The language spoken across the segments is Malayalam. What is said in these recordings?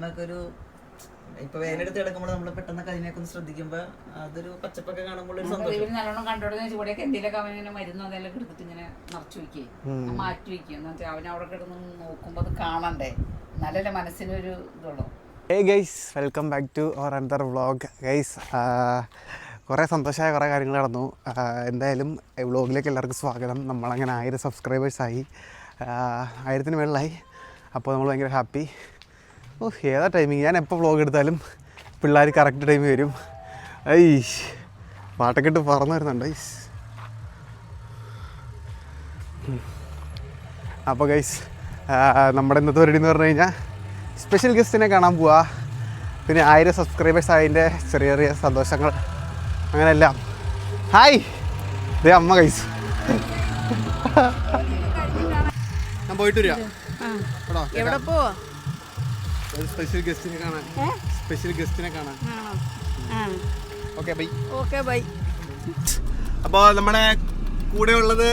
നമ്മൾക്ക് ഒരു ഇപ്പൊ വേനെടുത്ത് കിടക്കുമ്പോൾ നമ്മൾ പെട്ടെന്ന് കഴിഞ്ഞൊക്കെ ഒന്ന് ശ്രദ്ധിക്കുമ്പോ അതൊരു പച്ചപ്പൊക്കെ കാണുമ്പോൾ ഒരു സന്തോഷം. നല്ലോണം കണ്ടോടുന്ന ചൂടെയൊക്കെ എന്തെങ്കിലുമൊക്കെ അവൻ ഇങ്ങനെ മരുന്ന് അതെല്ലാം എടുത്തിട്ട് ഇങ്ങനെ നിറച്ചു വെക്കേ. മാറ്റി വെക്കുക എന്ന് വെച്ചാൽ അവൻ അവിടെ കിടന്ന് നോക്കുമ്പോ അത് കാണണ്ടേ? എന്നാലല്ലേ മനസ്സിനൊരു ഇതുള്ളൂ. Hey guys welcome back to our another vlog guys കുറേ സന്തോഷമായ കുറേ കാര്യങ്ങൾ നടന്നു. എന്തായാലും വ്ളോഗിലേക്ക് എല്ലാവർക്കും സ്വാഗതം. നമ്മളങ്ങനെ ആയിരം സബ്സ്ക്രൈബേഴ്സായി ആയിരത്തിന് മേളിലായി. അപ്പോൾ നമ്മൾ ഭയങ്കര ഹാപ്പി ഓ ഏതാ ടൈമിങ് ഞാൻ എപ്പോൾ വ്ളോഗ് എടുത്താലും പിള്ളേർ കറക്റ്റ് ടൈമിൽ വരും. ഐ പാട്ടൊക്കെ ഇട്ട് പറന്നു വരുന്നുണ്ട് ഐസ് അപ്പോൾ ഗൈസ് നമ്മുടെ ഇന്നത്തെ പരിപാടി എന്ന് പറഞ്ഞു കഴിഞ്ഞാൽ സ്പെഷ്യൽ ഗസ്റ്റിനെ കാണാൻ പോവാ. പിന്നെ ആയിരം സബ്സ്ക്രൈബേഴ്സ് ആയതിന്റെ ചെറിയ ചെറിയ സന്തോഷങ്ങൾ അങ്ങനെയെല്ലാം. ഹായ് ഇതേ അമ്മ ഗൈസ് ഞാൻ പോയിട്ട് വരിക എവിടെ പോവാ? സ്പെഷ്യൽ ഗസ്റ്റിനെ കാണാൻ. സ്പെഷ്യൽ ഗസ്റ്റിനെ കാണാൻ. ഓക്കെ ബൈ ഓക്കെ ബൈ അപ്പോൾ നമ്മുടെ കൂടെ ഉള്ളത്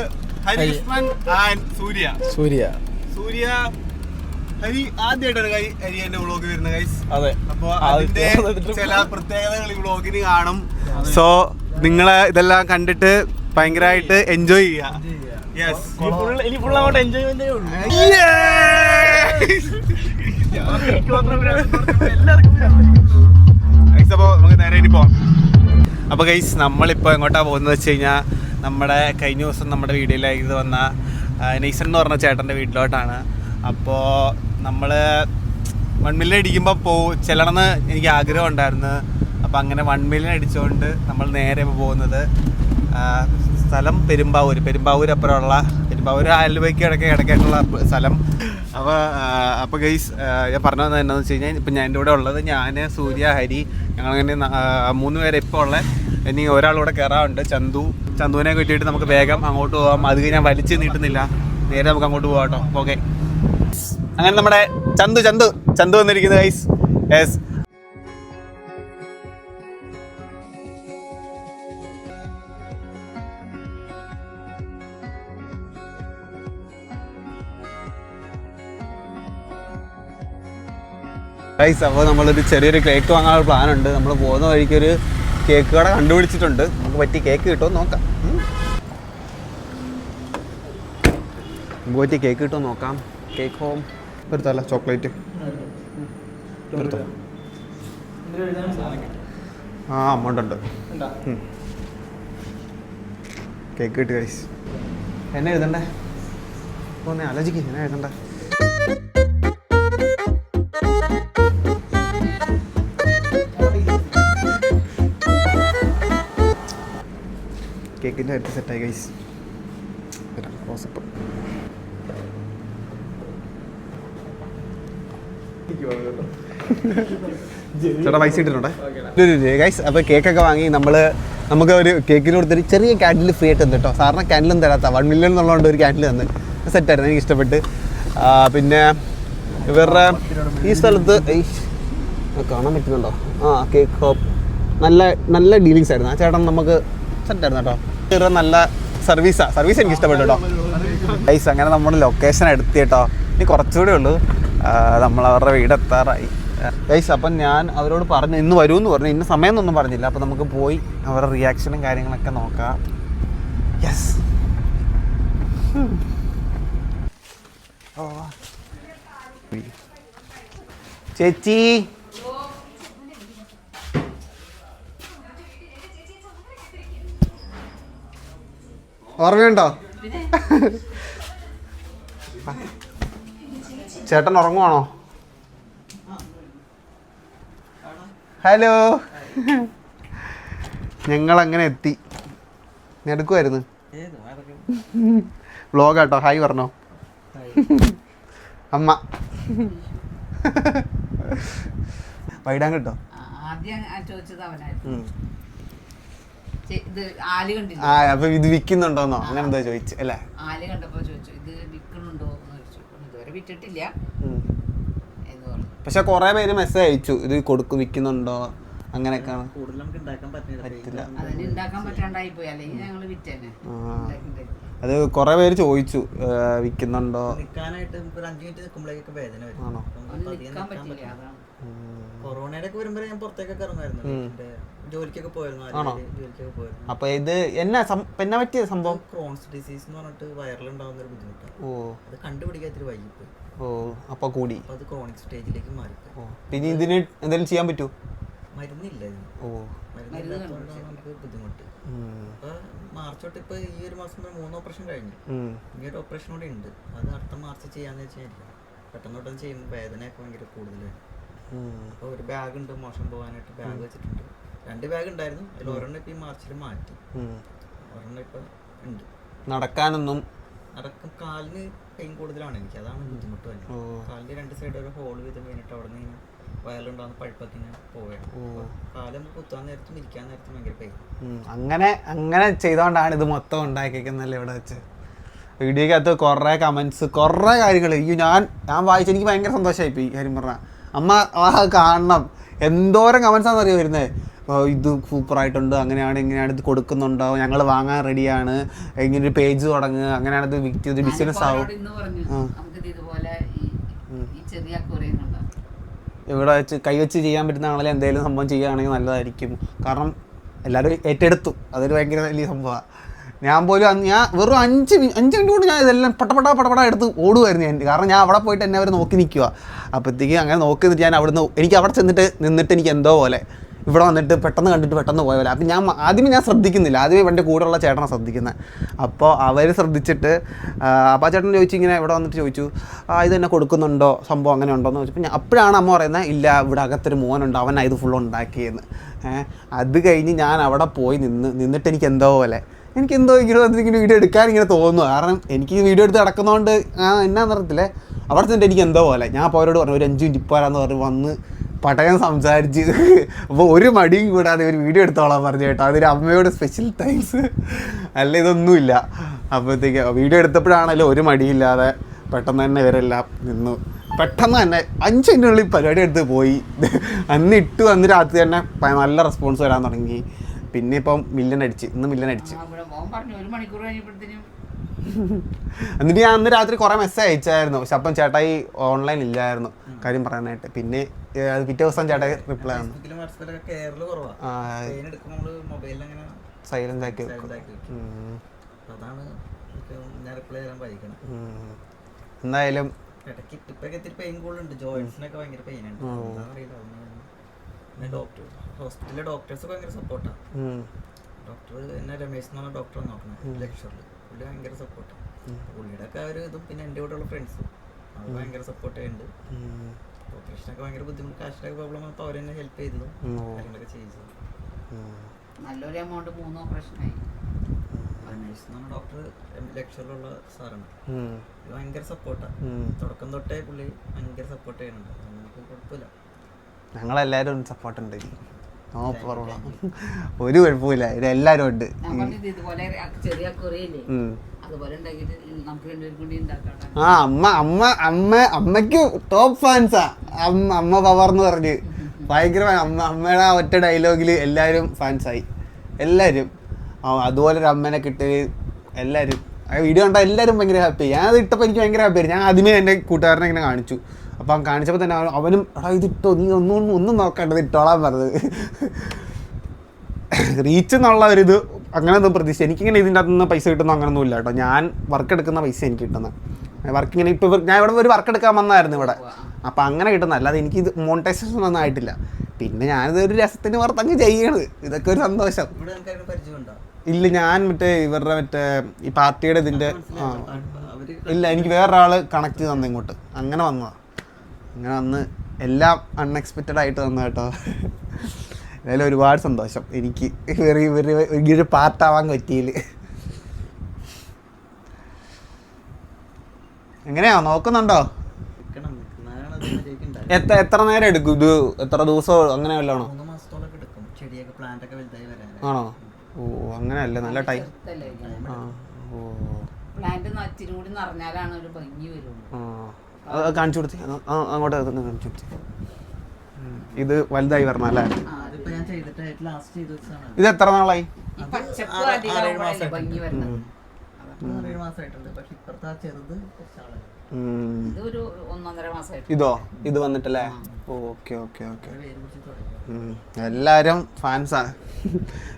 ഹരികൃഷ്ണൻ ആൻഡ് സൂര്യ. സൂര്യ. സൂര്യ ഹരി ആദ്യമായിട്ടാണ് കൈ ഹരി എന്റെ വ്ളോഗ് വരുന്ന ഗൈസ് അതെ. അപ്പൊ ആദ്യത്തെ അതിന്റെ ചില പ്രത്യേകതകൾ ഈ വ്ളോഗിന് കാണും. സോ നിങ്ങളെ ഇതെല്ലാം കണ്ടിട്ട് ഭയങ്കരമായിട്ട് എൻജോയ് ചെയ്യുക. യെസ് ഫുൾ അങ്ങോട്ട് എൻജോയ്മെന്റേ ഉള്ളൂ. അപ്പോൾ ഗൈസ് നമ്മളിപ്പോൾ എങ്ങോട്ടാ പോകുന്നത് വെച്ച് കഴിഞ്ഞാൽ നമ്മുടെ കഴിഞ്ഞ ദിവസം നമ്മുടെ വീഡിയോയിലേക്ക് വന്ന നെയ്സൺ എന്ന് പറഞ്ഞ ചേട്ടന്റെ വീട്ടിലോട്ടാണ്. അപ്പോൾ നമ്മൾ വൺ മില്യൺ അടിക്കുമ്പോൾ പോ ചെല്ലണമെന്ന് എനിക്ക് ആഗ്രഹം ഉണ്ടായിരുന്നു. അപ്പോൾ അങ്ങനെ വൺ മില്യൺ അടിച്ചുകൊണ്ട് നമ്മൾ നേരെ പോകുന്നത് സ്ഥലം പെരുമ്പാവൂർ പെരുമ്പാവൂർ അപ്പുറമുള്ള പെരുമ്പാവൂർ ആലുവയ്ക്ക് ഇടയ്ക്ക് ഇടയ്ക്കായിട്ടുള്ള സ്ഥലം. അപ്പോൾ അപ്പോൾ ഗൈസ് ഞാൻ പറഞ്ഞു വന്നത് എന്താണെന്ന് വെച്ച് കഴിഞ്ഞാൽ ഇപ്പം ഞാൻ എന്റെ കൂടെ ഉള്ളത് ഞാൻ സൂര്യ ഹരി ഞങ്ങളങ്ങനെ മൂന്ന് പേരെ ഇപ്പോൾ ഉള്ള. ഇനി ഒരാളൂടെ കയറാറുണ്ട് ചന്തു. ചന്തുവിനെ കിട്ടിയിട്ട് നമുക്ക് വേഗം അങ്ങോട്ട് പോകാം അത് ഞാൻ വലിച്ചു നീട്ടുന്നില്ല. നേരെ നമുക്ക് അങ്ങോട്ട് പോകാം കേട്ടോ. ഓക്കെ അങ്ങനെ നമ്മുടെ ചന്തു ചന്തു ചന്തു വന്നിരിക്കുന്നത് ഗൈസ് യെസ് ഗൈസ് അപ്പോൾ നമ്മളൊരു ചെറിയൊരു കേക്ക് വാങ്ങാനുള്ള പ്ലാൻ ഉണ്ട്. നമ്മൾ പോകുന്ന വഴിക്ക് ഒരു കേക്ക് കട കണ്ടുപിടിച്ചിട്ടുണ്ട്. നമുക്ക് പറ്റിയ കേക്ക് കിട്ടുമോ നോക്കാം. നമുക്ക് പറ്റിയ കേക്ക് കിട്ടുമോ നോക്കാം. കേക്ക് ഹോം എടുത്തല്ല ചോക്ലേറ്റ് എടുത്തോ ആ അമൗണ്ട് ഉണ്ട്. കേക്ക് കിട്ടി ഗൈസ് എന്നെ എഴുതണ്ടേ? ഒന്ന് ആലോചിക്കും എന്നെ എഴുതണ്ടേ? അടുത്ത് സെറ്റായി ഗൈസ് ചേട്ടാ പൈസ ഇട്ടിട്ടുണ്ടേ? ഗൈസ് അപ്പോൾ കേക്കൊക്കെ വാങ്ങി നമ്മൾ നമുക്ക് ഒരു കേക്കിന് കൊടുത്തൊരു ചെറിയ ക്യാൻഡിൽ ഫ്രീ ആയിട്ട് തന്നു കേട്ടോ സാറിന് ക്യാൻഡിലും തരാത്ത വൺ മില്യൺ എന്നുള്ളതുകൊണ്ട് ഒരു ക്യാൻഡിൽ തന്ന്. സെറ്റായിരുന്നു എനിക്ക് ഇഷ്ടപ്പെട്ട്. പിന്നെ ഇവരുടെ ഈ സ്ഥലത്ത് കാണാൻ പറ്റുന്നുണ്ടോ? ആ കേക്ക് ഹോപ്പ് നല്ല നല്ല ഡീലിങ്സ് ആയിരുന്നു. ആ ചേട്ടൻ നമുക്ക് സെറ്റായിരുന്നു കേട്ടോ. നല്ല സർവീസാണ് സർവീസ് എനിക്ക് ഇഷ്ടപ്പെട്ടു കേട്ടോ. ഗൈസ് അങ്ങനെ നമ്മുടെ ലൊക്കേഷൻ എടുത്തി കേട്ടോ. ഇനി കുറച്ചുകൂടെ ഉള്ളൂ. നമ്മൾ അവരുടെ വീട് എത്താറായി. ഗൈസ് അപ്പം ഞാൻ അവരോട് പറഞ്ഞു ഇന്ന് വരുമെന്ന് പറഞ്ഞു. ഇന്ന സമയം എന്നൊന്നും പറഞ്ഞില്ല. അപ്പം നമുക്ക് പോയി അവരുടെ റിയാക്ഷനും കാര്യങ്ങളൊക്കെ നോക്കാം. യെസ് ചേച്ചി. ഓർമ്മയുണ്ടോ? ചേട്ടൻ ഉറങ്ങുവാണോ? ഹലോ. ഞങ്ങൾ അങ്ങനെ എത്തി എടുക്കുമായിരുന്നു വ്ളോഗാട്ടോ. ഹായ് പറഞ്ഞോ. അമ്മ. കിട്ടോ ആ, ആദ്യം ചോദിച്ചത് അവനായിരുന്നു. ഇത് ആൽ കണ്ടില്ല? ആ അപ്പൊ ഇത് വിൽക്കുന്നുണ്ടോന്നോ? അങ്ങനെ എന്താ ചോദിച്ചു അല്ലേ? ആൽ കണ്ടപ്പോ ചോദിച്ചു ഇത് വിൽക്കണുണ്ടോ എന്ന് ചോദിച്ചു. "ഉം, ഇതുവരെ വിറ്റിട്ടില്ല. എന്ന് പറഞ്ഞു. പക്ഷെ കുറെ പേര് മെസ്സേജ് അയച്ചു ഇത് കൊടുക്കും വിൽക്കുന്നുണ്ടോ? അങ്ങനെയൊക്കെയാണ്. കൂടുതൽ നമുക്ക് പറ്റില്ല പറ്റില്ല. അതിന് ഉണ്ടാക്കാൻ പറ്റാണ്ടായി പോയി. അല്ലെങ്കിൽ ഞങ്ങൾ വിറ്റേനെ. അത് കുറെ പേര് ചോദിച്ചു വിൽക്കുന്നുണ്ടോ? നിൽക്കാനായിട്ട് ഒരു അഞ്ച് മിനിറ്റ് നിൽക്കുമ്പോഴേക്കൊക്കെ വേദന വരും. കൊറോണയുടെ ഒക്കെ വരുമ്പോ ഞാൻ പുറത്തേക്കൊക്കെ ഇറങ്ങുമായിരുന്നു. ജോലിക്കൊക്കെ പോയിരുന്നു ആണോ? ആലുവയിൽ ജോലിക്കൊക്കെ പോയിരുന്നു. അപ്പൊ ഇത് എന്നാ സം- എന്നാ പറ്റിയ സംഭവം? ക്രോൺസ് ഡിസീസ് എന്ന് പറഞ്ഞിട്ട് വൈറൽ ഉണ്ടാകുന്ന ഒരു ബുദ്ധിമുട്ടാണ്. ഓ. അത് കണ്ടുപിടിക്കാൻ ഇത്തിരി വൈകിപ്പോയി. ഓ അപ്പൊ കൂടി. അപ്പൊ അത് ക്രോണിക് സ്റ്റേജിലേക്ക് മാറിപ്പോയി. ഓ പിന്നെ ഇതിന് എന്തെങ്കിലും ചെയ്യാൻ പറ്റുമോ മരുന്നില്ല ഇതിന്. ഓ. മരുന്നില്ലാത്തതുകൊണ്ടാണ് നമുക്ക് ബുദ്ധിമുട്ട്. ഉം. അപ്പൊ മാർച്ച് തൊട്ട് ഇപ്പൊ ഈ ഒരു മാസം വരെ മൂന്ന് ഓപ്പറേഷൻ കഴിഞ്ഞു. ഉം. ഇനി ഒരു ഓപ്പറേഷൻ കൂടെ ഉണ്ട്. അത് അടുത്ത മാർച്ച് ചെയ്യാന്ന് വെച്ചാൽ പെട്ടെന്ന് പെട്ടെന്ന് ചെയ്യുമ്പോൾ വേദനയൊക്കെ ഭയങ്കര കൂടുതലാണ്. ഉം. അപ്പോൾ ഒരു ബാഗ് ഉണ്ട് മോശം പോകാനായിട്ട് ബാഗ് വെച്ചിട്ടുണ്ട്. രണ്ട് ബാഗ് ഉണ്ടായിരുന്നു. അതിൽ ഒരെണ്ണം ഇപ്പം ഈ മാർച്ചിൽ മാറ്റി. ഒരെണ്ണം ഇപ്പം ഉണ്ട്. നടക്കാനൊന്നും നടക്കും. കാലിന് പെയിൻ കൂടുതലാണ്. എനിക്ക് അതാണ് ബുദ്ധിമുട്ട് തന്നെ കാലിന് രണ്ട് സൈഡ് ഒരു ഹോൾ വീതം കഴിഞ്ഞിട്ട് അവിടെ നിന്ന് ഇങ്ങനെ വയലുണ്ടാകുന്ന പഴുപ്പൊക്കെ ഇങ്ങനെ പോവുകയാണ്. ഓ. കാൽ നമുക്ക് കുത്താൻ നേരത്തും ഇരിക്കാൻ നേരത്തും ഭയങ്കര പെയിൻ അങ്ങനെ അങ്ങനെ ചെയ്തോണ്ടാണ് ഇത് മൊത്തം ഉണ്ടാക്കിയേക്കുന്നല്ലേ ഇവിടെ വെച്ച്. വീഡിയോക്കകത്ത് കുറേ കമന്റ്സ് കുറേ കാര്യങ്ങൾ അയ്യോ ഞാൻ ഞാൻ വായിച്ചു എനിക്ക് ഭയങ്കര സന്തോഷമായി പോയി കാര്യം പറഞ്ഞാൽ അമ്മ ആ കാണണം. എന്തോരം കമന്റ്സ് ആണെന്ന് അറിയോ വരുന്നത് ഇത് സൂപ്പറായിട്ടുണ്ട് അങ്ങനെയാണ് ഇങ്ങനെയാണ് ഇത് കൊടുക്കുന്നുണ്ടോ? ഞങ്ങൾ വാങ്ങാൻ റെഡിയാണ് ഇങ്ങനെ ഒരു പേജ് തുടങ്ങുക അങ്ങനെയാണ് ഇത് വിറ്റ് ഇത് ബിസിനസ് ആവും. ഇവിടെ വെച്ച് കൈവച്ച് ചെയ്യാൻ പറ്റുന്ന ആണെങ്കിൽ എന്തെങ്കിലും സംഭവം ചെയ്യുകയാണെങ്കിൽ നല്ലതായിരിക്കും. കാരണം എല്ലാവരും ഏറ്റെടുത്തു. അതൊരു ഭയങ്കര വലിയ സംഭവമാണ് ഞാൻ പോലും ഞാൻ വെറും അഞ്ച് അഞ്ച് മിനിറ്റ് കൊണ്ട് ഞാൻ ഇതെല്ലാം പട്ടപ്പട പടപട എടുത്ത് ഓടുമായിരുന്നു ഞാൻ. കാരണം ഞാൻ അവിടെ പോയിട്ട് എന്നെ അവർ നോക്കി നിൽക്കുക അപ്പോഴത്തേക്ക് അങ്ങനെ നോക്കി നിന്നിട്ട് ഞാൻ അവിടുന്ന് എനിക്ക് അവിടെ ചെന്നിട്ട് നിന്നിട്ട് എനിക്ക് എന്തോ പോലെ. ഇവിടെ വന്നിട്ട് പെട്ടെന്ന് കണ്ടിട്ട് പെട്ടെന്ന് പോയവരെ. അപ്പം ഞാൻ ആദ്യമേ ഞാൻ ശ്രദ്ധിക്കുന്നില്ല. ആദ്യമേ എന്റെ കൂടെയുള്ള ചേട്ടനെ ശ്രദ്ധിക്കുന്നത് അപ്പോൾ അവർ ശ്രദ്ധിച്ചിട്ട് അപ്പം ചേട്ടൻ ചോദിച്ചു ഇങ്ങനെ ഇവിടെ വന്നിട്ട് ചോദിച്ചു ആ ഇത് തന്നെ കൊടുക്കുന്നുണ്ടോ? സംഭവം അങ്ങനെ ഉണ്ടോ? എന്ന് ചോദിച്ചപ്പോൾ ഞാൻ അപ്പോഴാണ് അമ്മ പറയുന്നത് ഇല്ല ഇവിടെ അകത്തൊരു മോനുണ്ട്. അവൻ ഇത് ഫുൾ ഉണ്ടാക്കിയെന്ന്. അത് കഴിഞ്ഞ് ഞാൻ അവിടെ പോയി നിന്ന് നിന്നിട്ട് എനിക്ക് എന്തോ പോലെ. എനിക്ക് എന്തോ ഇങ്ങനെ വന്നിങ്ങനെ വീഡിയോ എടുക്കാൻ ഇങ്ങനെ തോന്നുന്നു. കാരണം എനിക്ക് വീഡിയോ എടുത്ത് നടക്കുന്നതുകൊണ്ട് എന്നാ അറിയത്തില്ലേ? അവിടെ ചെന്നിട്ട് എനിക്ക് എന്തോ പോലെ. ഞാൻ അപ്പോൾ അവരോട് പറഞ്ഞു ഒരു അഞ്ച് മിനിറ്റ് പോരാന്ന് പറഞ്ഞ് വന്ന് പടയം സംസാരിച്ച് അപ്പോൾ ഒരു മടിയും കൂടാതെ ഒരു വീഡിയോ എടുത്തോളാൻ പറഞ്ഞു കേട്ടോ. അതൊരു അമ്മയോട് സ്പെഷ്യൽ താങ്ക്സ് അല്ല ഇതൊന്നുമില്ല. അപ്പോഴത്തേക്ക് വീഡിയോ എടുത്തപ്പോഴാണല്ലോ ഒരു മടിയില്ലാതെ പെട്ടെന്ന് തന്നെ ഇവരെല്ലാം നിന്നു. പെട്ടെന്ന് തന്നെ അഞ്ച് മിനിറ്റിനുള്ളിൽ പരിപാടി എടുത്ത് പോയി. അന്ന് ഇട്ടു അന്ന് രാത്രി തന്നെ നല്ല റെസ്പോൺസ് വരാൻ തുടങ്ങി. പിന്നെ ഇപ്പം മില്ലൻ അടിച്ച് ഇന്ന് മില്ലൻ അടിച്ച്. എന്നിട്ട് ഞാൻ അന്ന് രാത്രി കുറേ മെസ്സേജ് അയച്ചായിരുന്നു. പക്ഷെ അപ്പം ചേട്ടായി ഓൺലൈൻ ഇല്ലായിരുന്നു. കാര്യം പറയാനായിട്ട്. പിന്നെ അത് പിറ്റേ ദിവസം ചേട്ടൻ റിപ്ലൈ ആണ് സൈലന്റ് ആക്കി എന്തായാലും. ഡോക്ടർ ഹോസ്പിറ്റലിലെ ഡോക്ടേഴ്സ് ഭയങ്കര സപ്പോർട്ടാണ് ഡോക്ടർ എന്നെ രമേശ് എന്ന് പറഞ്ഞ ഡോക്ടറെ നോക്കണേ ലക്ഷറിൽ പുള്ളി ഭയങ്കര സപ്പോർട്ടാണ് പുള്ളിയുടെ ഒക്കെ ഒരു ഇതും പിന്നെ എന്റെ കൂടെയുള്ള ഫ്രണ്ട്സും അവർ ഭയങ്കര സപ്പോർട്ട് ഭയങ്കര ബുദ്ധിമുട്ട്. കാശിലൊക്കെ പ്രോബ്ലം അവർ തന്നെ ഹെൽപ്പ് ചെയ്തതും കാര്യങ്ങളൊക്കെ ചെയ്തതും നല്ലൊരു എമൗണ്ട് മൂന്ന് ഓപ്പറേഷനായി ഡോക്ടർ ലക്ഷറിലുള്ള സാറാണ്. ഭയങ്കര സപ്പോർട്ടാണ് തുടക്കം തൊട്ടേ പുള്ളി ഭയങ്കര സപ്പോർട്ട് ചെയ്യുന്നുണ്ട്. നമുക്ക് കുഴപ്പമില്ല. ഞങ്ങളെല്ലാവരും സപ്പോർട്ട് ഉണ്ട്. നോ പ്രോബ്ലം ഒരു കുഴപ്പമില്ല എല്ലാരും ഉണ്ട്. ഇതുപോലെ ചെറിയ ആ അമ്മ അമ്മ അമ്മ അമ്മയ്ക്ക് ടോപ്പ് ഫാൻസാ അമ്മ അമ്മ പവർ എന്ന് പറഞ്ഞ്. ഭയങ്കര. അമ്മ അമ്മയുടെ ആ ഒറ്റ ഡയലോഗിൽ എല്ലാവരും ഫാൻസായി എല്ലാവരും അതുപോലെ ഒരു അമ്മേനെ കിട്ടി എല്ലാവരും ആ വീഡിയോ കണ്ടാൽ എല്ലാവരും ഭയങ്കര ഹാപ്പി ഞാൻ അത് ഇട്ടപ്പോൾ എനിക്ക് ഭയങ്കര ഹാപ്പി ആയിരുന്നു. ഞാൻ ആദ്യമേ എന്റെ കൂട്ടുകാരനെ ഇങ്ങനെ കാണിച്ചു. അപ്പം കാണിച്ചപ്പോൾ തന്നെ അവനും എടാ ഇത് ഇട്ടോ നീ ഒന്നും ഒന്നും നോക്കേണ്ടത് ഇട്ടോളാൻ പറഞ്ഞത്. റീച്ച് എന്നുള്ള ഒരു ഇത് അങ്ങനെ ഒന്നും പ്രതീക്ഷ എനിക്കിങ്ങനെ ഇതിന്റെ അകത്ത് നിന്ന് പൈസ കിട്ടുന്ന അങ്ങനൊന്നും ഇല്ല കേട്ടോ. ഞാൻ വർക്ക് എടുക്കുന്ന പൈസ എനിക്ക് കിട്ടുന്നത്. വർക്ക് ഇങ്ങനെ ഇപ്പോൾ ഞാൻ ഇവിടെ ഒരു വർക്ക് എടുക്കാൻ വന്നായിരുന്നു ഇവിടെ. അപ്പം അങ്ങനെ കിട്ടുന്ന അല്ലാതെ എനിക്ക് ഇത് മോണിറ്റൈസേഷൻ ഒന്നും ആയിട്ടില്ല. പിന്നെ ഞാനിത് ഒരു രസത്തിന് പുറത്തങ്ങ് ചെയ്യണത്. ഇതൊക്കെ ഒരു സന്തോഷം. ഇല്ല ഞാൻ മറ്റേ ഇവരുടെ മറ്റേ ഈ പാർട്ടിയുടെ ഇതിന്റെ ഇല്ല എനിക്ക് വേറൊരാൾ കണക്ട് ചെയ്ത് തന്നെ ഇങ്ങോട്ട്. അങ്ങനെ വന്നതാണ് അങ്ങനെ വന്ന് എല്ലാം അൺഎക്സ്പെക്റ്റഡ് ആയിട്ട് വന്നു കേട്ടോ. എന്തായാലും ഒരുപാട് സന്തോഷം. എനിക്ക് ഇവർ ഇവർ ഒരു പാർട്ടാവാൻ പറ്റിയില്ല എങ്ങനെയാ? നോക്കുന്നുണ്ടോ? എത്ര എത്ര നേരം എടുക്കും ഇത്? എത്ര ദിവസം അങ്ങനെ വല്ലതാണോ ആണോ? ഓ അങ്ങനെയല്ല? നല്ല ടൈം ആ ഓ. കാണിച്ചു കൊടുത്തേ. അങ്ങോട്ട് കാണിച്ചു കൊടുത്തേ. ഇത് വലുതായി വരണം അല്ലേ? ഞാൻ ചെയ്തിട്ട് ലാസ്റ്റ് ചെയ്ത് ഇത് എത്ര നാളായി? ഇതോ? ഇത് വന്നിട്ടല്ലേ? Okay okay okay. എല്ലാവരും ഫാൻസാണ്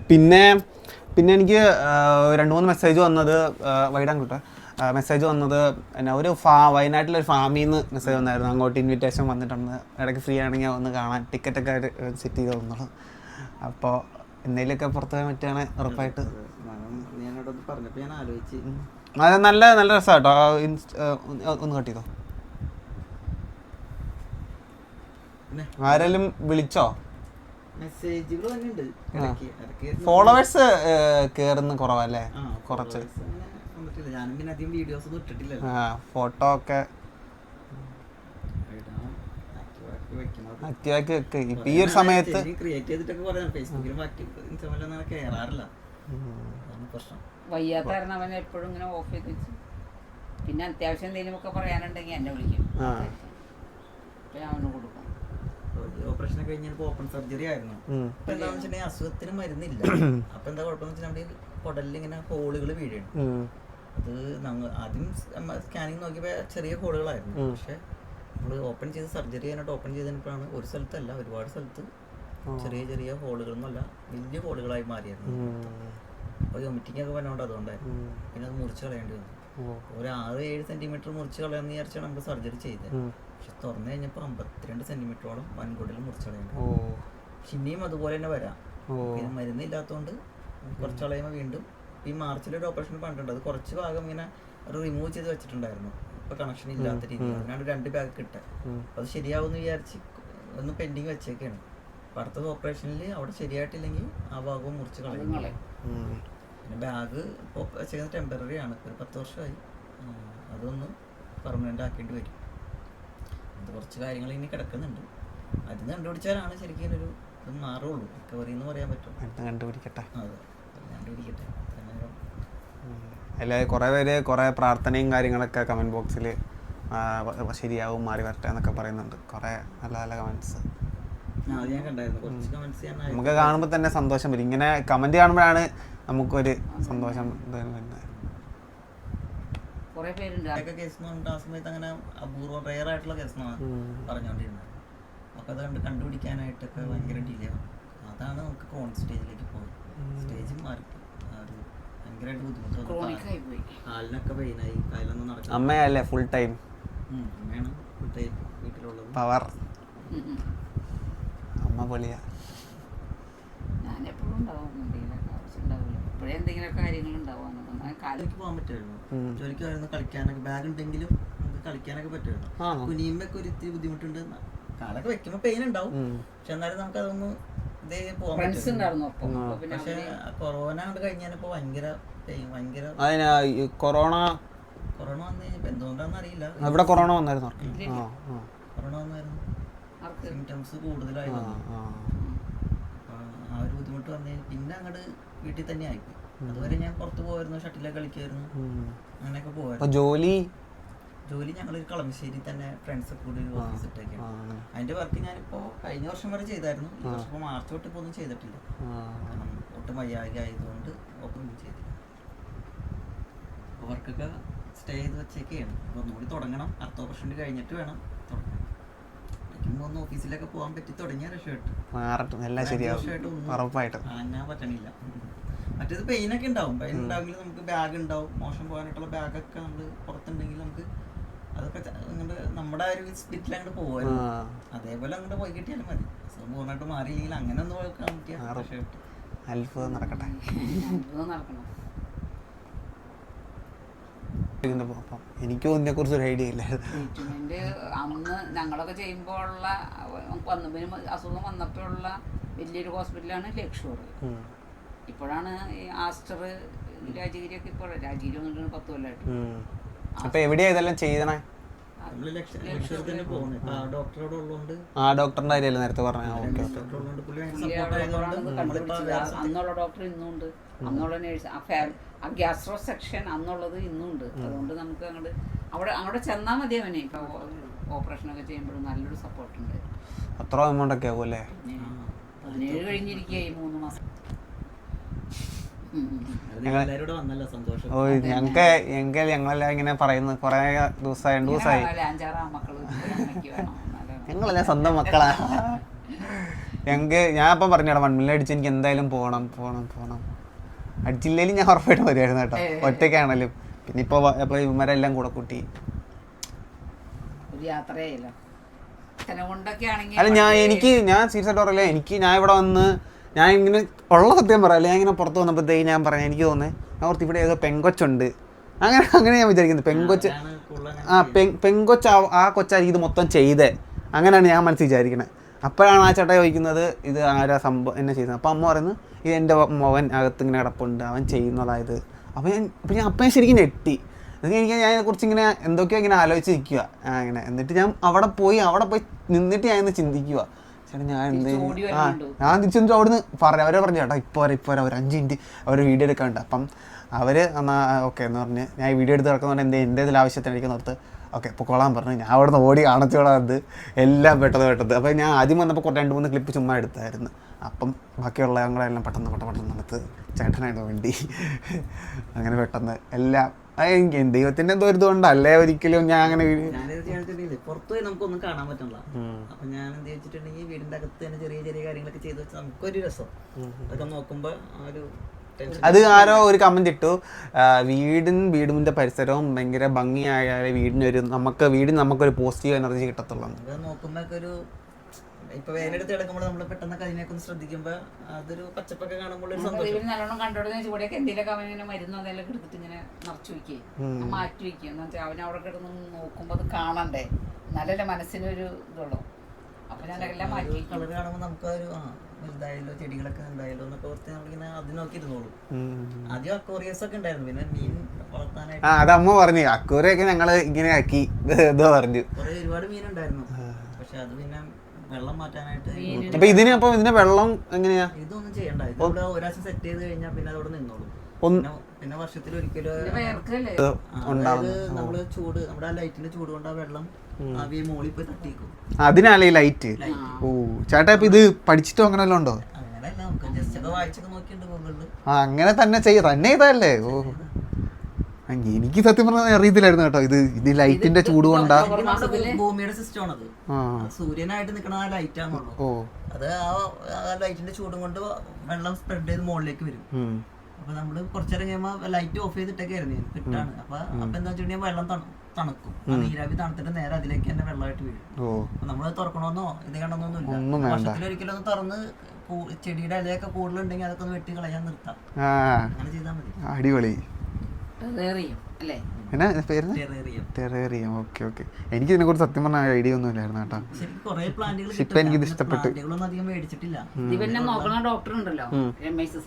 പിന്നെ പിന്നെ എനിക്ക് രണ്ടു മൂന്ന് മെസ്സേജ് വന്നത് വൈഡാൻ കിട്ടുക മെസ്സേജ് വന്നത് എന്നാ ഒരു ഫാ വയനാട്ടിലൊരു ഫാമിൽ നിന്ന് മെസ്സേജ് വന്നായിരുന്നു. അങ്ങോട്ട് ഇൻവിറ്റേഷൻ വന്നിട്ടുണ്ട്. ഇടയ്ക്ക് ഫ്രീ ആണെങ്കിൽ ഒന്ന് കാണാൻ ടിക്കറ്റൊക്കെ സെറ്റ് ചെയ്ത് തന്നോളൂ അപ്പോൾ എന്തെങ്കിലുമൊക്കെ പുറത്ത് പോകാൻ പറ്റുകയാണ് ഉറപ്പായിട്ട് അത് നല്ല നല്ല രസമാണ് കേട്ടോ ഒന്ന് കട്ട് ചെയ്തോ? ആരെങ്കിലും വിളിച്ചോ? ഫോളോവേഴ്സ് കേറുന്ന കുറവല്ലേ? കുറച്ച്. ഞാനും പിന്നെ അധികം വീഡിയോസ് ഒന്നും ഇട്ടിട്ടില്ലല്ലോ. ഫോട്ടോ ഒക്കെ. ഇപ്പൊ ഈ ഒരു സമയത്ത് ക്രിയേറ്റ് ചെയ്തിട്ടൊക്കെ പറയാം ഫേസ്ബുക്കിലും ഇൻസ്റ്റഗ്രാമിലൊന്നും കയറാറില്ല വയ്യാത്ത കാരണം അവൻ എപ്പോഴും ഇങ്ങനെ ഓഫ് ചെയ്ത് വെച്ച്. പിന്നെ അത്യാവശ്യം എന്തെങ്കിലുമൊക്കെ പറയാനുണ്ടെങ്കിൽ എന്നെ വിളിക്കും. ഞാൻ അവന് കൊടുക്കും. ഓപ്പറേഷൻ കഴിഞ്ഞപ്പോൾ ഓപ്പൺ സർജറി ആയിരുന്നു. അപ്പൊ എന്താണെന്ന് വെച്ചിട്ടുണ്ടെങ്കിൽ അസുഖത്തിന് മരുന്നില്ല. അപ്പൊ എന്താ കുഴപ്പമെന്ന് വെച്ചാൽ നമ്മുടെ കുടലിൽ ഇങ്ങനെ ഹോളുകൾ വീഴണം ഉം. അത് ഞങ്ങൾ ആദ്യം സ്കാനിങ് നോക്കിയപ്പോൾ ചെറിയ ഹോളുകളായിരുന്നു. പക്ഷേ നമ്മൾ ഓപ്പൺ ചെയ്ത് സർജറി ചെയ്യാനായിട്ട് ഓപ്പൺ ചെയ്തപ്പോഴാണ് ഒരു സ്ഥലത്തല്ല ഒരുപാട് സ്ഥലത്ത് ചെറിയ ചെറിയ ഹോളുകളൊന്നുമല്ല വലിയ ഹോളുകളായി മാറിയായിരുന്നു. അപ്പോൾ വൊമിറ്റിംഗ് ഒക്കെ പറഞ്ഞുകൊണ്ട് അതുകൊണ്ടായിരുന്നു. പിന്നെ അത് മുറിച്ച് കളയേണ്ടി വന്നു. ഒരു ആറ് ഏഴ് സെന്റിമീറ്റർ മുറിച്ച് കളയാന്ന് വിചാരിച്ചാണ് നമുക്ക് സർജറി ചെയ്തത്. പക്ഷെ തുറന്നു കഴിഞ്ഞപ്പോൾ അമ്പത്തിരണ്ട് സെന്റിമീറ്ററോളം വൻകുടൽ മുറിച്ച് കളയേണ്ടി പക്ഷെ ഇനിയും അതുപോലെ തന്നെ വരാം. മരുന്നില്ലാത്തതുകൊണ്ട് കുറച്ച് കളയുമ്പോൾ വീണ്ടും ഈ മാർച്ചിൽ ഒരു ഓപ്പറേഷൻ പണ്ടുണ്ട്. അത് കുറച്ച് ഭാഗം ഇങ്ങനെ റിമൂവ് ചെയ്ത് വെച്ചിട്ടുണ്ടായിരുന്നു. ഇപ്പൊ കണക്ഷൻ ഇല്ലാത്ത രീതിയിൽ. അതിനാണ് രണ്ട് ബാഗ് കിട്ടുക അത് ശരിയാവും വിചാരിച്ച് ഒന്ന് പെൻഡിങ് വെച്ചേക്കാണ്. അപ്പൊ അടുത്ത ഓപ്പറേഷനിൽ അവിടെ ശരിയായിട്ടില്ലെങ്കിൽ ആ ഭാഗവും മുറിച്ച് കളയും. പിന്നെ ബാഗ് വെച്ചേക്കുന്നത് ടെമ്പററി ആണ്. ഒരു പത്ത് വർഷമായി. അതൊന്ന് പെർമനന്റ് ആക്കേണ്ടി വരും. അത് കുറച്ച് കാര്യങ്ങൾ ഇനി കിടക്കുന്നുണ്ട്. അത് കണ്ടുപിടിച്ചാലാണ് ശരിക്കും ഒരു ഇത് മാറുള്ളൂ. റിക്കവറി എന്ന് പറയാൻ പറ്റും അടുത്ത് കണ്ടുപിടിക്കട്ടെ. അതെ കണ്ടുപിടിക്കട്ടെ. അല്ല? കുറേ പേര് കുറേ പ്രാർത്ഥനയും കാര്യങ്ങളൊക്കെ കമന്റ് ബോക്സിൽ ശരിയാവും മാറി വരട്ടെ എന്നൊക്കെ പറയുന്നുണ്ട്. കുറേ നല്ല നല്ല കമന്റ്സ് നമുക്ക് കാണുമ്പോൾ തന്നെ സന്തോഷം വരും. ഇങ്ങനെ കമന്റ് കാണുമ്പോഴാണ് നമുക്കൊരു സന്തോഷം വരുന്നത്. കുറെ പേരുണ്ട്. ഒക്കെ കേസ് എന്ന് പറഞ്ഞിട്ട് ആ സമയത്ത് അങ്ങനെ അപൂർവം റെയർ ആയിട്ടുള്ള പറഞ്ഞുകൊണ്ടിരുന്നത് അപ്പോൾ അത് കണ്ട് കണ്ടുപിടിക്കാനായിട്ടൊക്കെ ഭയങ്കര ഡിലേ അതാണ് നമുക്ക് ക്രോൺ സ്റ്റേജിലേക്ക് പോയത്. സ്റ്റേജ് മാറി ഭയങ്കരമായിട്ട് കാലിനൊക്കെ പെയിനായി കാലിലൊന്നും അമ്മയല്ലേ ഫുൾ ടൈം അമ്മയാണ് time വീട്ടിലുള്ളത്. പവർ. അമ്മ പൊളിയ. ഞാൻ എപ്പോഴും ഉണ്ടാവും എന്തെങ്കിലുമൊക്കെ ആവശ്യം ഉണ്ടാവില്ല. എന്തെങ്കിലും കാര്യങ്ങൾ പോകാൻ പറ്റുമായിരുന്നു. ജോലിക്ക് വരുന്ന കളിക്കാനൊക്കെ ബാഗ് ഉണ്ടെങ്കിലും നമുക്ക് കളിക്കാനൊക്കെ പറ്റുമായിരുന്നു? കുനിയുമ്പൊക്കെ ഒരു ഇത്തിരി ബുദ്ധിമുട്ടുണ്ട്. കാലൊക്കെ വെക്കുമ്പോൾ പെയിൻ ഉണ്ടാവും. പക്ഷെ എന്നാലും നമുക്ക് അതൊന്ന് ഫ്രണ്ട്സ് ഉണ്ടായിരുന്നു പിന്നെ പക്ഷെ കൊറോണ കണ്ട് കഴിഞ്ഞപ്പോ ഭയങ്കര ഭയങ്കര അതിന് ഈ കൊറോണ കൊറോണ വന്നു കഴിഞ്ഞപ്പോ എന്തുകൊണ്ടാന്ന് അറിയില്ല. ഇവിടെ കൊറോണ വന്നായിരുന്നു? കൊറോണ വന്നായിരുന്നു. സിംറ്റംസ് കൂടുതലായി വന്നു ആ. ഒരു ബുദ്ധിമുട്ട് വന്നു പിന്നെ അങ്ങോട്ട് വീട്ടിൽ തന്നെ ആയിപ്പോയി അതുവരെ ഞാൻ പുറത്ത് പോയിരുന്നു ഷട്ടിലൊക്കെ കളിക്കുമായിരുന്നു. അങ്ങനെയൊക്കെ പോവായിരുന്നു. ജോലി ജോലി ഞങ്ങൾ കളമശ്ശേരി തന്നെ ഫ്രണ്ട്സ് കൂടി ഒരു ഓഫീസ് ഇട്ടേക്കാണ്. അതിന്റെ വർക്ക് ഞാനിപ്പോ കഴിഞ്ഞ വർഷം വരെ ചെയ്തായിരുന്നു. ഈ വർഷം ഇപ്പൊ മാർച്ച് തൊട്ട് ഇപ്പൊ ഒന്നും ചെയ്തിട്ടില്ല. കാരണം ഒട്ടും വയ്യാകെ ആയതുകൊണ്ട് ഒന്നും ചെയ്തില്ല വർക്കൊക്കെ സ്റ്റേ ചെയ്ത് വെച്ചേക്കാണ് അപ്പോൾ ഒന്നുകൂടി തുടങ്ങണം. അടുത്ത ഓപ്പറേഷൻ കഴിഞ്ഞിട്ട് വേണം തുടങ്ങണം ഒന്ന് ഓഫീസിലൊക്കെ പോകാൻ പറ്റി തുടങ്ങിയ രക്ഷപ്പെട്ടു മാറട്ടെ. എല്ലാം ശരിയാവും. ഉറപ്പായിട്ടും. പറ്റണില്ല. മറ്റേത് പെയിനൊക്കെ ഉണ്ടാവും. പെയിൻ ഉണ്ടാവുമെങ്കിൽ നമുക്ക് ബാഗ് ഉണ്ടാവും. മോശം പോകാനായിട്ടുള്ള ബാഗൊക്കെ നമ്മൾ പുറത്തുണ്ടെങ്കിൽ അങ്ങോട്ട് നമ്മുടെ ആ ഒരു സ്പിറ്റിൽ അങ്ങോട്ട് പോവാൻ അതേപോലെ അങ്ങോട്ട് പോയി കിട്ടിയാലും മതി. അസുഖം പൂർണമായിട്ട് മാറിയില്ലെങ്കിൽ അങ്ങനെ ഒന്ന് പോകാൻ പറ്റിയ അത്ഭുതം നടക്കട്ടെ. അപ്പം എനിക്കും ഇതിനെ കുറിച്ച് ഒരു ഐഡിയ ഇല്ല. ട്രീറ്റ്മെന്റ് അന്ന് ഞങ്ങളൊക്കെ ചെയ്യുമ്പോഴുള്ള വന്നതിന് അസുഖം വന്നപ്പോഴുള്ള വലിയൊരു ഹോസ്പിറ്റലാണ് ലക്ഷൂർ. ഇപ്പോഴാണ് ഈ ആസ്റ്റർ രാജഗിരിയൊക്കെ ഇപ്പോൾ രാജഗിരി വന്നിട്ട് പത്ത് കൊല്ലമായിട്ട് ഉം. അപ്പൊ എവിടെയാ ഇതെല്ലാം ചെയ്തണേ ആ ഡോക്ടറോട് ഉള്ളതുകൊണ്ട് ആ ഡോക്ടറിന്റെ കാര്യമല്ലേ നേരത്തെ പറഞ്ഞ? ഓക്കെ അന്നുള്ള ഡോക്ടർ ഇന്നുണ്ട്. അന്നുള്ള നേഴ്സ് ആ ഗ്യാസ്ട്രോ സെക്ഷൻ അന്നുള്ളത് ഇന്നുണ്ട്. അതുകൊണ്ട് നമുക്ക് അങ്ങോട്ട് അവിടെ അവിടെ ചെന്നാൽ മതി അവനെ. ഇപ്പൊ ഓപ്പറേഷൻ ഒക്കെ ചെയ്യുമ്പോഴും നല്ലൊരു സപ്പോർട്ട് ഉണ്ട്. അത്ര എമൗണ്ട് ഒക്കെ ആവും അല്ലേ പതിനേഴ് കഴിഞ്ഞിരിക്കുകയായി മൂന്ന് മാസം ഉം, ഉം, ഉം. അത് നിങ്ങൾ എല്ലാവരും കൂടെ വന്നല്ലോ സന്തോഷം ഓ ഞങ്ങൾക്ക് ഞങ്ങൾക്ക് ഞങ്ങളെല്ലാം ഇങ്ങനെ പറയുന്നു. കുറേ ദിവസമായി രണ്ടു ദിവസമായി ഞങ്ങളെല്ലാം സ്വന്തം മക്കളാ. ഞങ്ങൾക്ക് ഞാൻ ഇപ്പൊ പറഞ്ഞോ വൺമില്ല അടിച്ച് എനിക്ക് എന്തായാലും പോകണം പോകണം പോകണം അടിച്ചില്ലേലും ഞാൻ ഉറപ്പായിട്ട് വരുമായിരുന്നു കേട്ടോ. ഒറ്റയ്ക്കാണല്ലോ പിന്നെ ഇപ്പോൾ അപ്പോൾ ഇവന്മാരെല്ലാം കൂടെ കൂട്ടി. അല്ല ഞാൻ എനിക്ക് ഞാൻ സീരിയസ് ആയിട്ട് പറയില്ല എനിക്ക് ഞാൻ ഇവിടെ വന്ന് ഞാൻ ഇങ്ങനെ ഉള്ള സത്യം പറയാം. ഞാൻ ഇങ്ങനെ പുറത്ത് വന്നപ്പോഴത്തേക്ക് ഞാൻ പറഞ്ഞു എനിക്ക് തോന്നുന്നത് ഞാൻ ഓർത്ത് ഇവിടെ ഏതോ പെങ്കൊച്ചുണ്ട്. അങ്ങനെ അങ്ങനെ ഞാൻ വിചാരിക്കുന്നത് പെങ്കൊച്ച് ആ പെ പെങ്കൊച്ച് ആ- കൊച്ചായിരിക്കും ഇത് മൊത്തം ചെയ്തേ. അങ്ങനെയാണ് ഞാൻ മനസ്സിൽ വിചാരിക്കണത് അപ്പോഴാണ് ആ ചേട്ടാ ചോദിക്കുന്നത് ഇത് ആരാ സംഭവം എന്നെ ചെയ്യുന്നത്? അപ്പോൾ അമ്മ പറയുന്നു ഇത് എന്റെ മോൻ അകത്ത് ഇങ്ങനെ കിടപ്പുണ്ട് അവൻ ചെയ്യുന്നതായത് അപ്പോൾ ഞാൻ അപ്പം ഞാൻ അപ്പം ശരിക്കും ഞെട്ടി. എനിക്ക് ഞാൻ കുറച്ച് ഇങ്ങനെ എന്തൊക്കെയോ ഇങ്ങനെ ആലോചിച്ച് നിൽക്കുക. അങ്ങനെ എന്നിട്ട് ഞാൻ അവിടെ പോയി അവിടെ പോയി നിന്നിട്ട് ഞാൻ ഇന്ന് ചിന്തിക്കുക. ചേട്ടാ ഞാൻ എന്ത് ആ ഞാൻ തിരിച്ചു വന്നിട്ട് അവിടുന്ന് പറഞ്ഞു അവരെ പറഞ്ഞു ചേട്ടാ ഇപ്പോൾ വരെ ഇപ്പോൾ വരെ ഒരു അഞ്ച് മിനിറ്റ് അവർ വീഡിയോ എടുക്കാനുണ്ട്. അപ്പം അവർ എന്നാ ഓക്കെ എന്ന് പറഞ്ഞ് ഞാൻ ഈ വീഡിയോ എടുത്ത് കിടക്കുന്നതുകൊണ്ട് എന്റെ എന്റെ ആവശ്യത്തിനായിരിക്കും നിർത്ത് ഓക്കെ പൊക്കോളാൻ പറഞ്ഞു ഞാൻ അവിടുന്ന് ഓടി കാണിച്ചോളാം അത് എല്ലാം പെട്ടെന്ന് പെട്ടത് അപ്പോൾ ഞാൻ ആദ്യം വന്നപ്പോൾ കുറേ രണ്ട് മൂന്ന് ക്ലിപ്പ് ചുമ്മാ എടുത്തായിരുന്നു. അപ്പം ബാക്കിയുള്ള ഞങ്ങളെല്ലാം പെട്ടെന്ന് പെട്ടെന്ന് പെട്ടെന്ന് എടുത്ത് ചേട്ടനായിട്ട് വേണ്ടി. അങ്ങനെ പെട്ടെന്ന് എല്ലാം എനിക്ക് ദൈവത്തിന്റെ എന്തോ ഒരു ഇതുകൊണ്ടല്ലേ ഒരിക്കലും ഞാൻ അങ്ങനെ വീ- ഞാനിത് ചെയ്യാന്നുവെച്ചിട്ടുണ്ടെങ്കിൽ പുറത്തു പോയി നമുക്കൊന്നും കാണാൻ പറ്റില്ല അപ്പൊ ഞാൻ എന്ത് വെച്ചിട്ടുണ്ടെങ്കിൽ വീടിന്റെ അകത്ത് തന്നെ ചെറിയ ചെറിയ കാര്യങ്ങളൊക്കെ ചെയ്ത് വെച്ചാൽ നമുക്കൊരു രസം. അതൊക്കെ നോക്കുമ്പോ ആ ഒരു ടെൻഷൻ അത് ആരോ ഒരു കമന്റ് ഇട്ടു. വീടും വീടിന്റെ പരിസരവും ഭയങ്കര ഭംഗിയായാലേ വീടിനൊരു നമുക്ക് വീടിന് നമുക്കൊരു പോസിറ്റീവ് എനർജി കിട്ടത്തുള്ളൂ നോക്കുമ്പോ ഒരു ഇപ്പൊ വേനെടുത്ത് കിടക്കുമ്പോൾ നമ്മൾ പെട്ടെന്ന് അതിനെയൊക്കെ ഒന്ന് ശ്രദ്ധിക്കുമ്പോ അതൊരു പച്ചപ്പൊക്കെ കാണുമ്പോൾ ഒരു സന്തോഷം. നല്ലോണം കണ്ടോടുന്ന ചൂടൊക്കെ എന്തെങ്കിലുമൊക്കെ അവൻ ഇങ്ങനെ മരുന്ന് അതെല്ലാം എടുത്തിട്ട് ഇങ്ങനെ നിറച്ചു വെക്കുകയും മാറ്റി വെക്കുക എന്ന് വെച്ചാൽ അവൻ അവിടെ കിടന്ന് നോക്കുമ്പോൾ അത് കാണണ്ടേ? നല്ലല്ലേ മനസ്സിനൊരു ഇതുള്ളൂ. അപ്പൊ ഞാൻ എല്ലാം മാറ്റി. കളർ കാണുമ്പോൾ നമുക്ക് ഒരു ആ വലുതായല്ലോ ചെടികളൊക്കെ ഉണ്ടായല്ലോ എന്നൊക്കെ ഓർത്ത് നമ്മളിങ്ങനെ അത് നോക്കി ഇരുന്നോളൂ ആദ്യം അക്വോറിയസ് ഒക്കെ ഉണ്ടായിരുന്നു. പിന്നെ മീൻ വളർത്താനായിട്ട് ആ അത് അമ്മ പറഞ്ഞു. അക്കൂരയൊക്കെ ഞങ്ങൾ ഇങ്ങനെ ആക്കി എന്തോ പറഞ്ഞു. കുറെ ഒരുപാട് മീനുണ്ടായിരുന്നു പക്ഷെ അത് പിന്നെ വെള്ളം മാറ്റാനായിട്ട് അപ്പൊ ഇതിന് അപ്പൊ ഇതിന്റെ വെള്ളം എങ്ങനെയാ? ഇതൊന്നും ചെയ്യണ്ട. ഇത് ഇവിടെ ഒരാഴ്ച സെറ്റ് ചെയ്ത് കഴിഞ്ഞാൽ പിന്നെ അതോടെ നിന്നോളൂ. പിന്നെ വർഷത്തിൽ ഒരിക്കലും അതായത് നമ്മൾ ചൂട് നമ്മുടെ ആ ലൈറ്റിന്റെ ചൂട് കൊണ്ട് ആ വെള്ളം ആവിയെ മോളിൽ പോയി തട്ടിക്കും അതിനല്ലേ ലൈറ്റ് ഓ ചേട്ടാ ഇപ്പൊ ഇത് പഠിച്ചിട്ടോ അങ്ങനെ വല്ലതും ഉണ്ടോ ആ അങ്ങനെ തന്നെ ചെയ്യ തന്നെ ചെയ്തല്ലേ ഓ എനിക്ക് സത്യം പറഞ്ഞാൽ അറിയത്തില്ലായിരുന്നു കേട്ടോ. ഇത് ഇത് ലൈറ്റിന്റെ ചൂട് കൊണ്ടാ ഭൂമിയുടെ സിസ്റ്റം ആണത് സൂര്യനായിട്ട് നിൽക്കണ ആ ലൈറ്റ് ആണല്ലോ ഓ. അത് ആ ലൈറ്റിന്റെ ചൂടും കൊണ്ട് വെള്ളം സ്പ്രെഡ് ചെയ്ത് മുകളിലേക്ക് വരും. അപ്പൊ നമ്മൾ കുറച്ചേരം കഴിയുമ്പോ ലൈറ്റ് ഓഫ് ചെയ്തിട്ടൊക്കെ ആയിരുന്നു കിട്ടാണ്. അപ്പൊ അപ്പൊ എന്താ വെച്ചിട്ടുണ്ടെങ്കിൽ വെള്ളം തണു- തണുക്കും. ആ നീരാവി തണുത്തിട്ട് നേരെ അതിലേക്ക് തന്നെ വെള്ളമായിട്ട് വീഴും. അപ്പൊ നമ്മൾ തുറക്കണമെന്നോ ഇത് ഒന്നും ഇല്ല. വർഷത്തിലൊരിക്കലും ഒന്ന് തുറന്ന് ചെടിയുടെ ഇലയൊക്കെ കൂടുതലുണ്ടെങ്കിൽ അതൊക്കെ ഒന്ന് വെട്ടി കളയാൻ നിർത്താം. ആ. അങ്ങനെ ചെയ്താൽ മതി. അടിപൊളി. എന്നാ പേര് ടെറേറിയം ഓക്കെ ഓക്കെ എനിക്ക് ഇതിനെ കുറിച്ച് സത്യം പറഞ്ഞ ഐഡിയ ഒന്നും ഇല്ലായിരുന്നു കേട്ടോ. ഇപ്പൊ എനിക്കിത് ഇഷ്ടപ്പെട്ടു. നോക്കണ ഡോക്ടർ ഉണ്ടല്ലോ രമേശ്.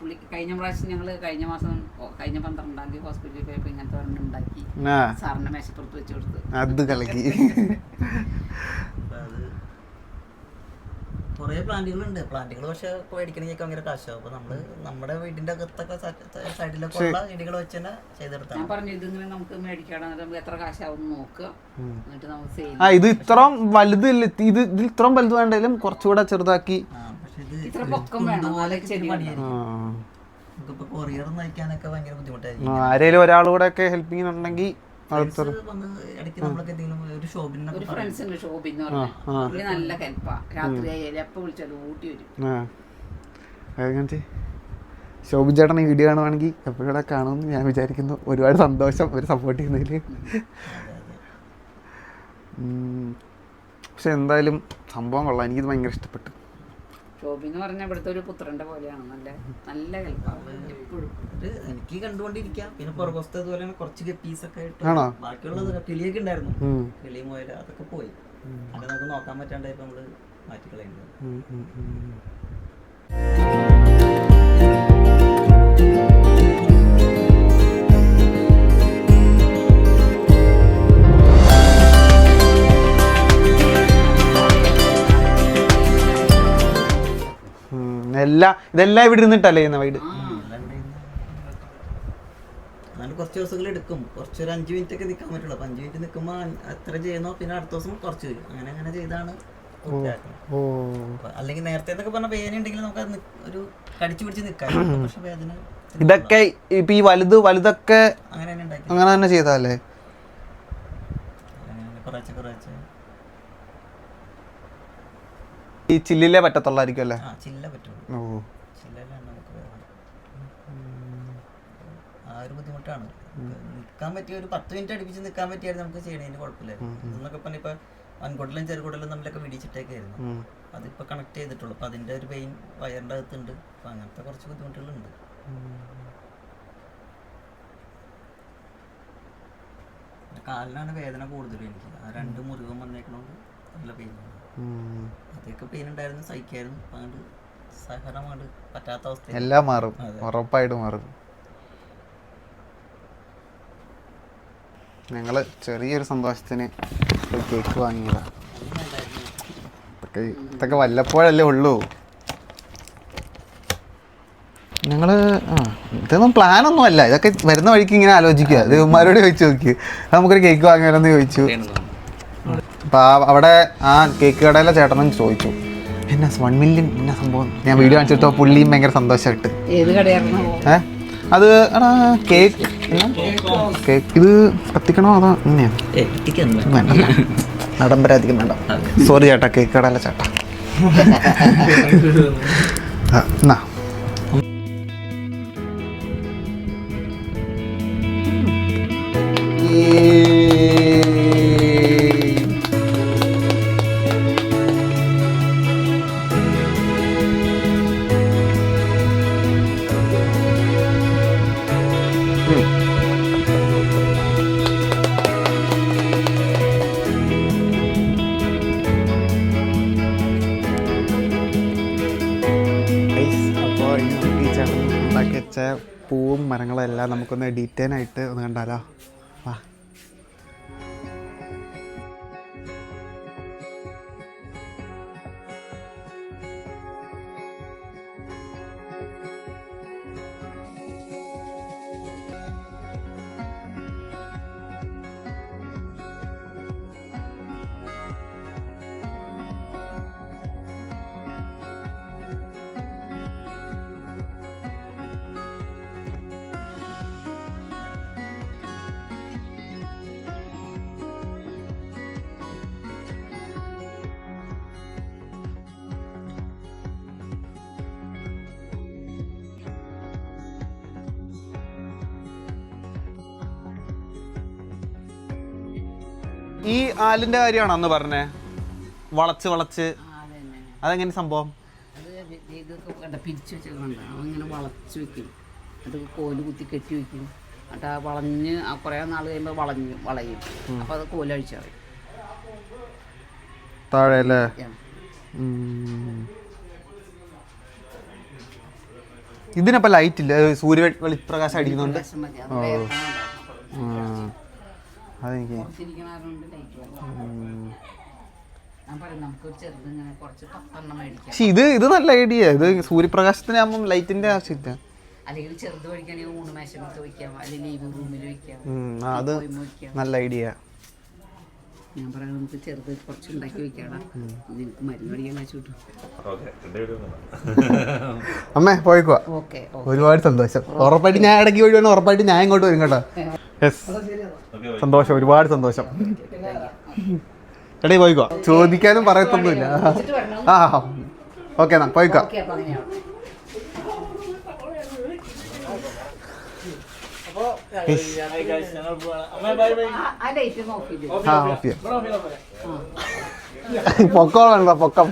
പുള്ളി കഴിഞ്ഞ പ്രാവശ്യം ഞങ്ങൾ കഴിഞ്ഞ മാസം കഴിഞ്ഞ പന്ത്രണ്ടാം തീയതി ഹോസ്പിറ്റലിൽ പോയപ്പോ ഇങ്ങനത്തെ ഒരെണ്ണം ഉണ്ടാക്കി. സാറിന്റെ മേശപ്പുറത്ത് വെച്ച് കൊടുത്ത്. അത് അത് കുറെ പ്ലാന്റുകൾ ഉണ്ട് പ്ലാന്റുകൾ പക്ഷെ മേടിക്കണമെങ്കിൽ ഭയങ്കര കാശാവും. അപ്പൊ നമ്മൾ നമ്മുടെ വീടിന്റെ അകത്തൊക്കെ സൈഡിലൊക്കെ ഉള്ള ചെടികൾ വെച്ച് തന്നെ ചെയ്തെടുത്താൽ ഞാൻ പറഞ്ഞു ഇതിങ്ങനെ നമുക്ക് മേടിക്കണം. എന്നിട്ട് നമുക്ക് എത്ര കാശാവും നോക്കുക എന്നിട്ട് നമുക്ക് സെയിൽ ആ ഇത് ഇത്രയും വലുത് ഇല്ല ഇത് ഇതിൽ ഇത്രയും വലുത് വേണ്ടെങ്കിലും കുറച്ചുകൂടെ ചെറുതാക്കി. ഇത്ര പൊക്കം വേണം. ചെടി പണിയായിരിക്കും. ആ. നമുക്കിപ്പോ കൊറിയർ നയിക്കാനൊക്കെ ഭയങ്കര ബുദ്ധിമുട്ടായിരിക്കും. ആ, ആരേലും ഒരാളുകൂടെ ഒക്കെ ഹെൽപ്പിംഗ് ഉണ്ടെങ്കിൽ Friends വന്ന് ഇടയ്ക്ക് നമ്മളൊക്കെ എന്തെങ്കിലും ഒരു ഷോപ്പിനൊക്കെ ഒരു ഫ്രണ്ട്സ് ഉണ്ട് ഷോപ്പിൽ എന്ന് പറഞ്ഞു പുള്ളി നല്ല ഹെൽപ്പാ രാത്രി ആയാലും എപ്പോൾ വിളിച്ചാലും ഊട്ടി വരും. ആ. അങ്ങനത്തെ ശോഭി ചേട്ടൻ ഈ വീഡിയോ കാണുവാണെങ്കിൽ എപ്പോഴും കാണുമെന്ന് ഞാൻ വിചാരിക്കുന്നു. ഒരുപാട് സന്തോഷം ഒരു സപ്പോർട്ട് ചെയ്യുന്നതിൽ പക്ഷെ എന്തായാലും സംഭവം കൊള്ളാം. എനിക്കിത് ഭയങ്കര ഇഷ്ടപ്പെട്ടു. ഷോപ്പിൽ പറഞ്ഞ ഇവിടുത്തെ ഒരു പുത്രന്റെ പോലെയാണ്. നല്ല നല്ല കൽപ്പാണ് എപ്പോഴും. എനിക്ക് കണ്ടുകൊണ്ടിരിക്കാം. പിന്നെ പുറകുവശത്ത് അതുപോലെ തന്നെ കുറച്ച് ഗപ്പീസൊക്കെ ആയിട്ട് ആണോ? ബാക്കിയുള്ളത് കിളിയൊക്കെ ഉണ്ടായിരുന്നു. കിളി മുയൽ അതൊക്കെ പോയി. അത് നമുക്ക് നോക്കാൻ പറ്റാണ്ടായപ്പോ നമ്മൾ മാറ്റിക്കളയുന്നത് എല്ലാം ഇതെല്ലാം ഇവിടെ ഇരുന്നിട്ടല്ലേ ചെയ്യുന്ന വൈഡ്? കുറച്ച് ദിവസങ്ങൾ എടുക്കും. കുറച്ചൊരു അഞ്ച് മിനിറ്റ് ഒക്കെ നിൽക്കാൻ പറ്റുള്ളൂ. അപ്പൊ അഞ്ച് മിനിറ്റ് നിൽക്കുമ്പോൾ അത്ര ചെയ്യുന്നോ പിന്നെ അടുത്ത ദിവസം കുറച്ച് വരും. അങ്ങനെ അങ്ങനെ ചെയ്താണ് അല്ലെങ്കിൽ നേരത്തെ എന്നൊക്കെ പറഞ്ഞ വേദന ഉണ്ടെങ്കിൽ നമുക്ക് ഒരു കടിച്ചു പിടിച്ച് നിൽക്കാം പക്ഷെ വേദന ഇതൊക്കെ ഇപ്പൊ ഈ വലുത് വലുതൊക്കെ അങ്ങനെ തന്നെ അങ്ങനെ തന്നെ ചെയ്താലേ? ഈ ചില്ലിലേ പറ്റത്തുള്ളായിരിക്കും അല്ലേ? ചില്ല പറ്റുള്ളൂ ഓ. ചില്ലല്ലാണ് നമുക്ക് ആ ഒരു ബുദ്ധിമുട്ടാണ്. നിൽക്കാൻ പറ്റിയ ഒരു പത്ത് മിനിറ്റ് അടുപ്പിച്ച് നിൽക്കാൻ പറ്റിയായിരുന്നു നമുക്ക് ചെയ്യണതിന് കുഴപ്പമില്ലായിരുന്നു എന്നൊക്കെ പറഞ്ഞ ഇപ്പൊ വൻകുടലും ചെറുകുടലും തമ്മിലൊക്കെ പിടിച്ചിട്ടേക്കായിരുന്നു. അതിപ്പോ കണക്ട് ചെയ്തിട്ടുള്ളൂ. അപ്പൊ അതിന്റെ ഒരു പെയിൻ വയറിന്റെ അകത്തുണ്ട്. അപ്പൊ അങ്ങനത്തെ കുറച്ച് ബുദ്ധിമുട്ടുകളുണ്ട്. കാലിനാണ് വേദന കൂടുതലും എനിക്ക്. ആ രണ്ട് മുറിവും വന്നേക്കണോണ്ട് നല്ല പെയിൻ. അതൊക്കെ പെയിൻ ഉണ്ടായിരുന്നു സഹിക്കായിരുന്നു. അങ്ങോട്ട് പറ്റാത്ത അവസ്ഥ എല്ലാം മാറും. ഉറപ്പായിട്ട് മാറും. ഞങ്ങൾ ചെറിയൊരു സന്തോഷത്തിന് ഒരു കേക്ക് വാങ്ങിയതാ. ഇതൊക്കെ ഇതൊക്കെ വല്ലപ്പോഴല്ലേ ഉള്ളൂ. ഞങ്ങൾ ആ ഇതൊന്നും പ്ലാനൊന്നും അല്ല. ഇതൊക്കെ വരുന്ന വഴിക്ക് ഇങ്ങനെ ആലോചിക്കുക. ഇത് ഉമ്മാരോട് ചോദിച്ചു നോക്കി. നമുക്കൊരു കേക്ക് വാങ്ങിയാലോന്ന് ചോദിച്ചു. അപ്പൊ അവിടെ ആ കേക്ക് കടയിലെ ചേട്ടനും ചോദിച്ചു. എന്നാ വൺ മില്യൺ എന്നാ സംഭവം. ഞാൻ വീഡിയോ കാണിച്ചിട്ടോ? പുള്ളിയും ഭയങ്കര സന്തോഷമായിട്ട് ഏത് കടയായിരുന്നു? ഏ? അത് എടാ കേക്ക്. കേക്ക്. ഇത് കത്തിക്കണോ അതോ ഇങ്ങനെയാണ് വേണ്ട. വേണ്ട സോറി ചേട്ടാ കേക്ക് കടല ചേട്ടാ. ആ, എന്നാ. ചേട്ടൻ ഉണ്ടാക്കി വെച്ച പൂവും മരങ്ങളും എല്ലാം നമുക്കൊന്ന് ഡീറ്റെയിൽ ആയിട്ട് ഒന്ന് കണ്ടാലോ? വാ. ഈ ആലിന്റെ കാര്യമാണ് അന്ന് പറഞ്ഞേ? വളച്ച് വളച്ച്. അതന്നെ. അതെങ്ങനെ സംഭവം? ഇതൊക്കെ കണ്ട പിരിച്ചു വെച്ചേക്കണ്ട അങ്ങനെ വളച്ച് വെക്കും. അതൊക്കെ കോൽ കുത്തി കെട്ടി വെക്കും. എന്നിട്ട് ആ വളഞ്ഞ് ആ കുറേ നാൾ കഴിയുമ്പോൾ വളഞ്ഞ് വളയും. അപ്പോൾ അത് കോലഴിച്ചറിയും താഴെ അല്ലേ. ഇതിനപ്പോ ലൈറ്റ് ഇല്ല. സൂര്യ വെളിപ്രകാശം അടിക്കുന്നുണ്ട്. മേടിക്കാം. പക്ഷെ ഇത് ഇത് നല്ല ഐഡിയ ഇത് സൂര്യപ്രകാശത്തിനാകുമ്പോൾ ലൈറ്റിന്റെ ആവശ്യമില്ല. അല്ലെങ്കിൽ ചെറുത് മേടിക്കുകയാണെങ്കിൽ ഊണ് മേശമൊക്കെ വയ്ക്കാം അല്ലെങ്കിൽ റൂമിൽ വെക്കാം അത് നല്ല ഐഡിയ ഞാൻ പറയാം നമുക്ക് ചെറുത് കുറച്ച് ഉണ്ടാക്കി വെക്കാടാ. നിനക്ക് മരുന്ന് മേടിക്കാൻ കാശ് കിട്ടും. അമ്മേ പോയിക്കോ. ഓക്കെ ഒരുപാട് സന്തോഷം. ഉറപ്പായിട്ട് ഞാൻ ഇടയ്ക്ക് വഴി ഉറപ്പായിട്ട് ഞാൻ ഇങ്ങോട്ട് വരും കേട്ടോ. സന്തോഷം ഒരുപാട് സന്തോഷം. എടേ പോയിക്കോ. ചോദിക്കാനും പറയത്തൊന്നുമില്ല. ആ ഓക്കെ എന്നാ പോയിക്കോ. പൊക്കമുള്ള പൊക്കം.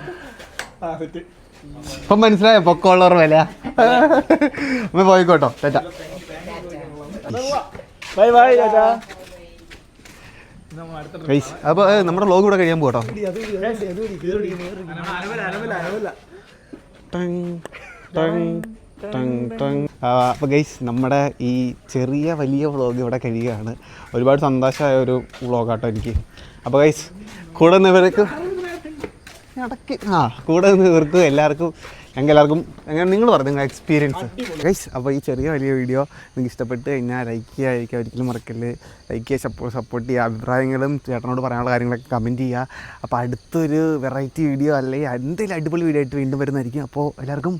ഇപ്പൊ മനസ്സിലായോ പൊക്കമുള്ളവർ വില? പോയിക്കോട്ടോ ചേട്ടാ ബൈ ബൈ ചേട്ടാ അപ്പോൾ നമ്മുടെ വ്ലോഗ് ഇവിടെ കഴിയാൻ പോകട്ടോ അപ്പോൾ ഗൈസ് നമ്മുടെ ഈ ചെറിയ വലിയ വ്ളോഗ് ഇവിടെ കഴിയുകയാണ്. ഒരുപാട് സന്തോഷമായ ഒരു വ്ളോഗാട്ടോ എനിക്ക്. അപ്പോൾ ഗൈസ് കൂടെ നിന്നവർക്ക് ഇടയ്ക്ക് ആ കൂടെ നിന്ന് ഇവർക്കും എല്ലാവർക്കും ഞങ്ങൾക്ക് എല്ലാവർക്കും എങ്ങനെ നിങ്ങൾ പറഞ്ഞു നിങ്ങളുടെ എക്സ്പീരിയൻസ് ഗൈസ് അപ്പോൾ ഈ ചെറിയ വലിയ വീഡിയോ നിങ്ങൾക്ക് ഇഷ്ടപ്പെട്ട് കഴിഞ്ഞാൽ ലൈക്ക് ചെയ്യുക ഒരിക്കലും മറക്കല്ല് ലൈക്ക് ചെയ്യുക സപ്പോർട്ട് സപ്പോർട്ട് ചെയ്യുക അഭിപ്രായങ്ങളും ചേട്ടനോട് പറയാനുള്ള കാര്യങ്ങളൊക്കെ കമന്റ് ചെയ്യുക. അപ്പോൾ അടുത്തൊരു വെറൈറ്റി വീഡിയോ അല്ലെങ്കിൽ എന്തെങ്കിലും അടിപൊളി വീഡിയോ ആയിട്ട് വീണ്ടും വരുന്നതായിരിക്കും. അപ്പോൾ എല്ലാവർക്കും